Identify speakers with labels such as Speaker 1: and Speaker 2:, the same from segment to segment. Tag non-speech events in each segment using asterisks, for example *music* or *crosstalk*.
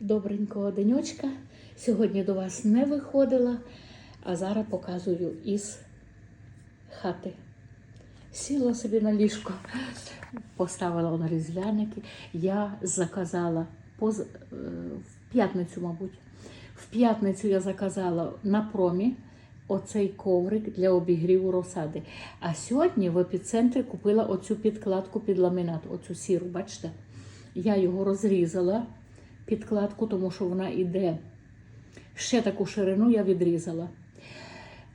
Speaker 1: добренького денечка. Сьогодні до вас не виходила, а зараз показую із хати. Сіла собі на ліжко, поставила на різдвяники. Я заказала поз... е, в п'ятницю, мабуть. В п'ятницю я заказала на промі оцей коврик для обігріву розсади. А сьогодні в епіцентрі купила оцю підкладку під ламінат, оцю сіру, бачите? Я його розрізала, підкладку, тому що вона йде. Ще таку ширину я відрізала.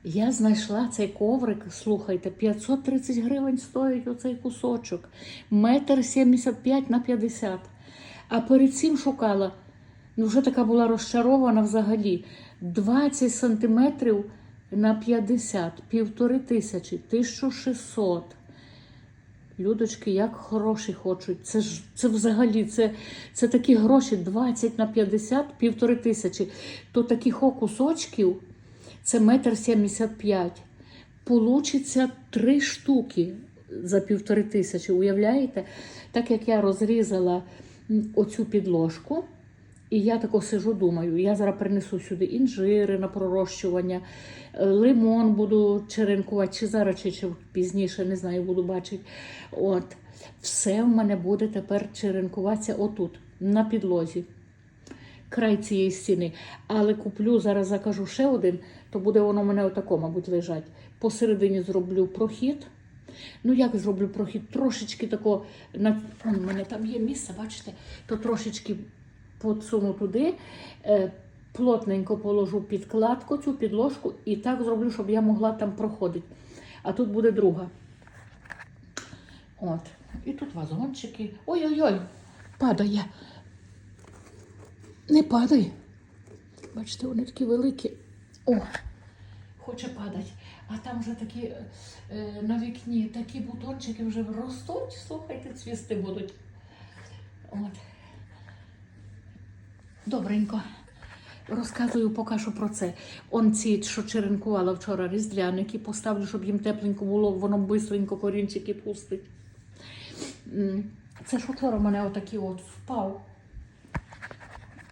Speaker 1: Я знайшла цей коврик, слухайте, 530 гривень стоїть оцей кусочок. Метр 75 на 50. А перед цим шукала, ну вже така була розчарована взагалі. 20 сантиметрів на 50, півтори тисячі, 1600. Людочки, як гроші хочуть. Це ж це взагалі це, це такі гроші 20 на 50, півтори тисячі. То таких кусочків це метр 75. Получиться три штуки за півтори тисячі. Уявляєте? Так як я розрізала оцю підложку, і я тако сижу, думаю, я зараз принесу сюди інжири на пророщування, е, лимон буду черенкувати, чи зараз, чи, чи пізніше, не знаю, буду бачити. От. Все в мене буде тепер черенкуватися отут, на підлозі, край цієї стіни. Але куплю, зараз закажу ще один, то буде воно в мене отако, мабуть, лежать. Посередині зроблю прохід. Ну, як зроблю прохід? Трошечки тако, на... У мене там є місце, бачите, то трошечки подсуну туди, е, плотненько положу підкладку, цю підложку, і так зроблю, щоб я могла там проходити. А тут буде друга. От. І тут вазончики. Ой-ой-ой, падає. Не падай. Бачите, вони такі великі. О, хоче падати. А там вже такі е, на вікні такі бутончики вже ростуть, слухайте, цвісти будуть. От. Добренько. Розказую поки що про це. Он ці, що черенкувала вчора різдвяники, поставлю, щоб їм тепленько було, воно бистренько корінчики пустить. Це ж вчора мене отакий от впав.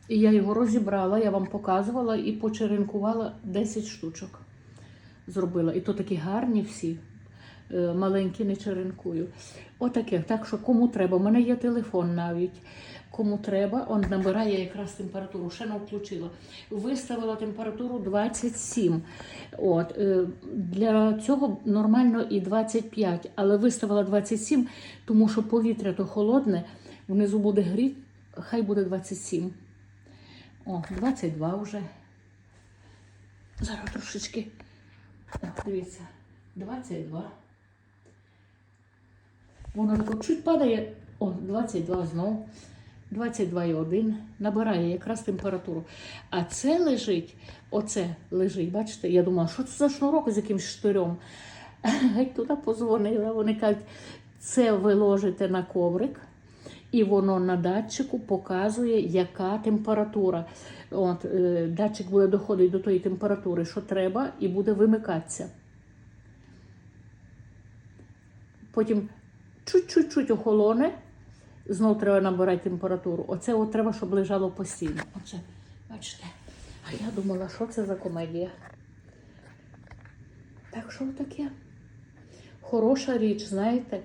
Speaker 1: І я його розібрала, я вам показувала і почеренкувала 10 штучок. Зробила. І то такі гарні всі. Е, Маленькі не черенкую. Отаке. Так що кому треба, у мене є телефон навіть. Кому треба, он набирає якраз температуру, ще не включила. Виставила температуру 27. От, е, для цього нормально і 25, але виставила 27, тому що повітря то холодне, внизу буде гріти, хай буде 27. О, 22 вже. Зараз трошечки. Дивіться, 22. Воно тако чуть падає. О, 22 знову. 22,1. Набирає якраз температуру. А це лежить, оце лежить, бачите, я думала, що це за шнурок з якимсь штирем. *laughs* Геть туди позвонила. Вони кажуть, це ви ложите на коврик, і воно на датчику показує, яка температура. От, е, датчик буде доходити до тої температури, що треба, і буде вимикатися. Потім чуть-чуть охолоне, знов треба набирати температуру. Оце от треба, щоб лежало постійно. Оце, бачите. А я думала, що це за комедія. Так що таке? Хороша річ, знаєте.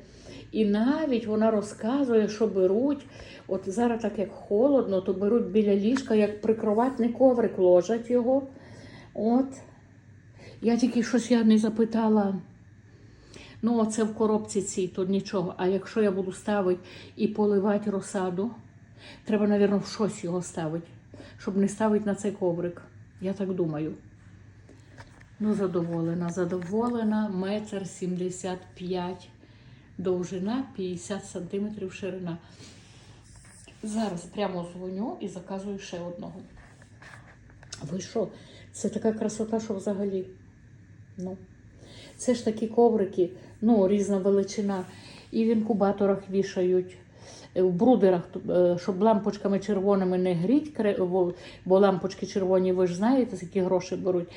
Speaker 1: І навіть вона розказує, що беруть, от зараз так як холодно, то беруть біля ліжка, як прикроватний коврик, ложать його. От. Я тільки щось я не запитала. Ну, оце в коробці цій, то нічого. А якщо я буду ставити і поливати розсаду, треба, мабуть, в щось його ставити, щоб не ставити на цей коврик. Я так думаю. Ну, задоволена, задоволена. Метр 75 довжина, 50 сантиметрів ширина. Зараз прямо дзвоню і заказую ще одного. Ви що? Це така красота, що взагалі. Ну. Це ж такі коврики, ну, різна величина. І в інкубаторах вішають, е, в брудерах, е, щоб лампочками червоними не гріть, бо лампочки червоні, ви ж знаєте, які гроші беруть.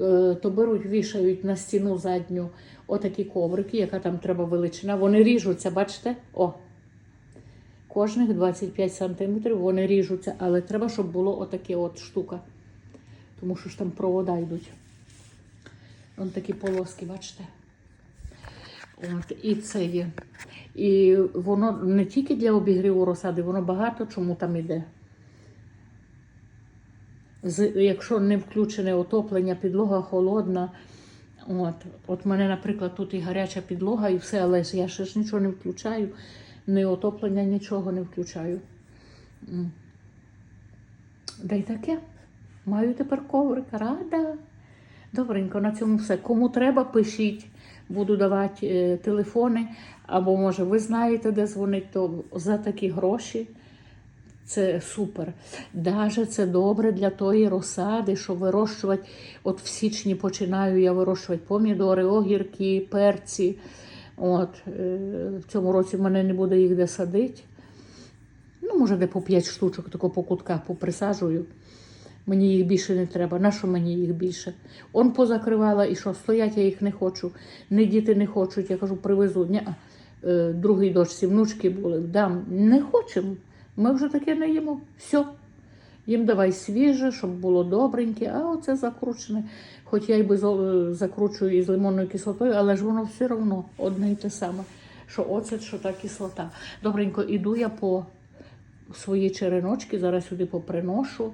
Speaker 1: Е, То беруть, вішають на стіну задню отакі коврики, яка там треба величина. Вони ріжуться, бачите? О. Кожних 25 сантиметрів вони ріжуться, але треба, щоб було отаке от штука. Тому що ж там провода йдуть. Вон такі полоски, бачите? От, і це є. І воно не тільки для обігріву розсади, воно багато чому там іде. З, якщо не включене отоплення, підлога холодна. От, от мене, наприклад, тут і гаряча підлога, і все, але я ще ж нічого не включаю, ні отоплення, нічого не включаю. Да й таке. Маю тепер коврик, рада. Добренько, на цьому все. Кому треба, пишіть. Буду давати е, телефони, або може ви знаєте, де дзвонить, то за такі гроші. Це супер. Даже це добре для тої розсади, що вирощувати. От в січні починаю я вирощувати помідори, огірки, перці. От, е, в цьому році в мене не буде їх де садити. Ну, може, де по 5 штучок, тако по кутках поприсаджую. Мені їх більше не треба. На що мені їх більше? Он позакривала і що, стоять я їх не хочу. Не діти не хочуть. Я кажу, привезу. Ні, е, другій дочці внучки були. Дам. Не хочемо. Ми вже таке не їмо. Все. Їм давай свіже, щоб було добреньке, а оце закручене. Хоч я й би закручую із лимонною кислотою, але ж воно все одно одне й те саме. Що оцет, що та кислота. Добренько, іду я по свої череночки, зараз сюди поприношу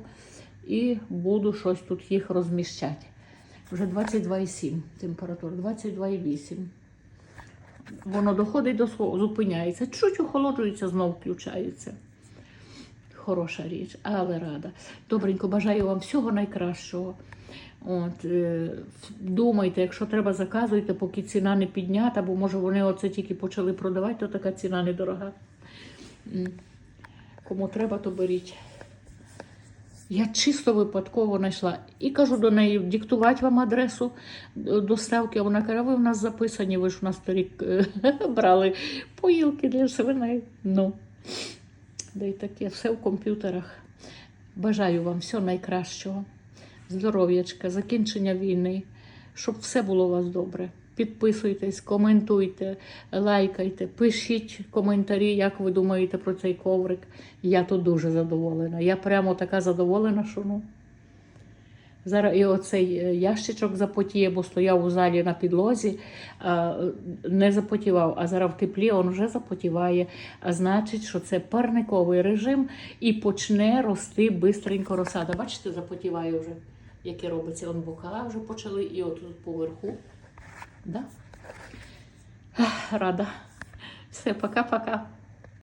Speaker 1: і буду щось тут їх розміщати. Вже 22,7 температура, 22,8. Воно доходить до зупиняється. Чуть охолоджується, знов включається. Хороша річ, але рада. Добренько, бажаю вам всього найкращого. От, е, думайте, якщо треба, заказуйте, поки ціна не піднята, бо може вони оце тільки почали продавати, то така ціна недорога. Кому треба, то беріть. Я чисто випадково знайшла і кажу до неї, диктувати вам адресу доставки. Вона каже, ви в нас записані, ви ж в нас торік е, *laughs* брали поїлки для свиней. Ну, да й таке, все в комп'ютерах. Бажаю вам всього найкращого, здоров'ячка, закінчення війни, щоб все було у вас добре. Підписуйтесь, коментуйте, лайкайте, пишіть коментарі, як ви думаєте про цей коврик. Я тут дуже задоволена. Я прямо така задоволена, що ну. Зараз і оцей е, ящичок запотіє, бо стояв у залі на підлозі, не запотівав, а зараз в теплі він вже запотіває. А значить, що це парниковий режим і почне рости бистренько розсада. Бачите, запотіває вже, яке робиться. Он бока вже почали, і отут поверху. Да? Рада. Все, пока-пока.